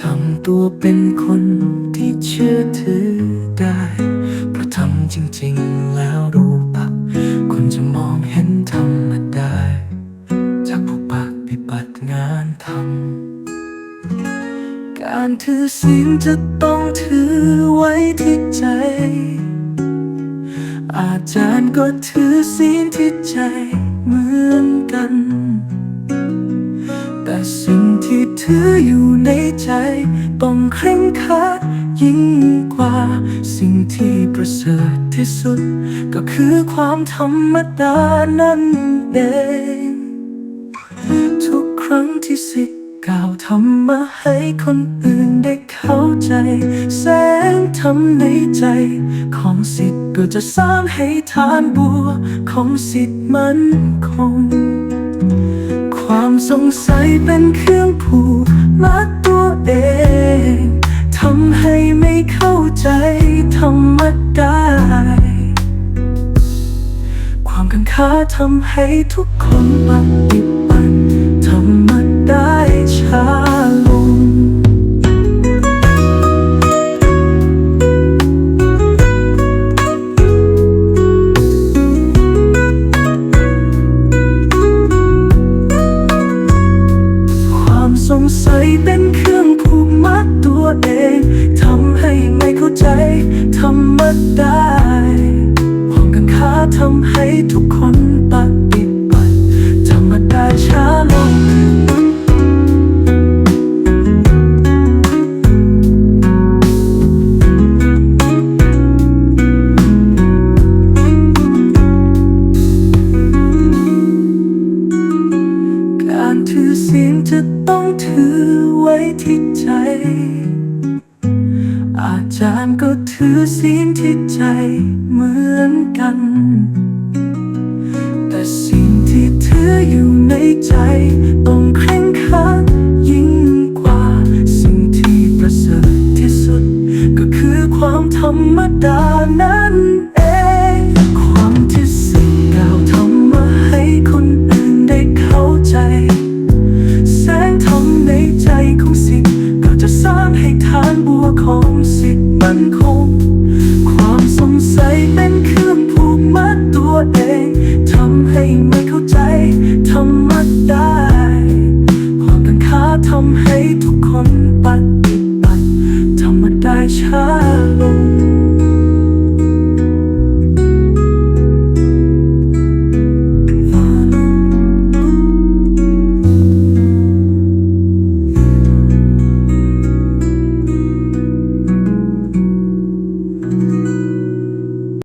ทำตัวเป็นคนที่เชื่อถือได้ เพราะทำจริงๆแล้วรู้ปะคนจะมองเห็นธรรมดาจากผู้ปฏิบัติงานทำ การถือศีลจะต้องถือไว้ที่ใจ อาจารย์ก็ถือศีลที่ใจเหมือนกัน ถืออยู่ในใจ ต้องเคร่งครัดยิ่งกว่า สิ่งที่ประเสริฐที่สุด ก็คือความธรรมดานั่นเองทุกครั้งที่สิทธิ์กล่าวธรรมะให้คนอื่นได้เข้าใจ แสงธรรมในใจ ของสิทธิ์ก็จะสร้างให้ทานบัว ของสิทธิ์มันคง สงสัยเป็นเครื่องผูกมัดตัวเอง ทำให้ไม่เข้าใจธรรมดาความกังขาทำให้ทุกคนมัน ธรรมดาความกังขาทำให้ทุกคนปฏิบัติธรรมดาช้าลงการถือศีลจะต้องถือไว้ที่ใจาจารย์ก็ถือศีลที่ใจเหมือนกัน แต่สิ่งที่ถืออยู่ในใจต้องเคร่งครัดยิ่งกว่า สิ่งที่ประเสริฐที่สุด ก็คือความธรรมดา กได้ความตั้งค่าทำให้ทุกคนปฏิปัดทำมาได้ใช่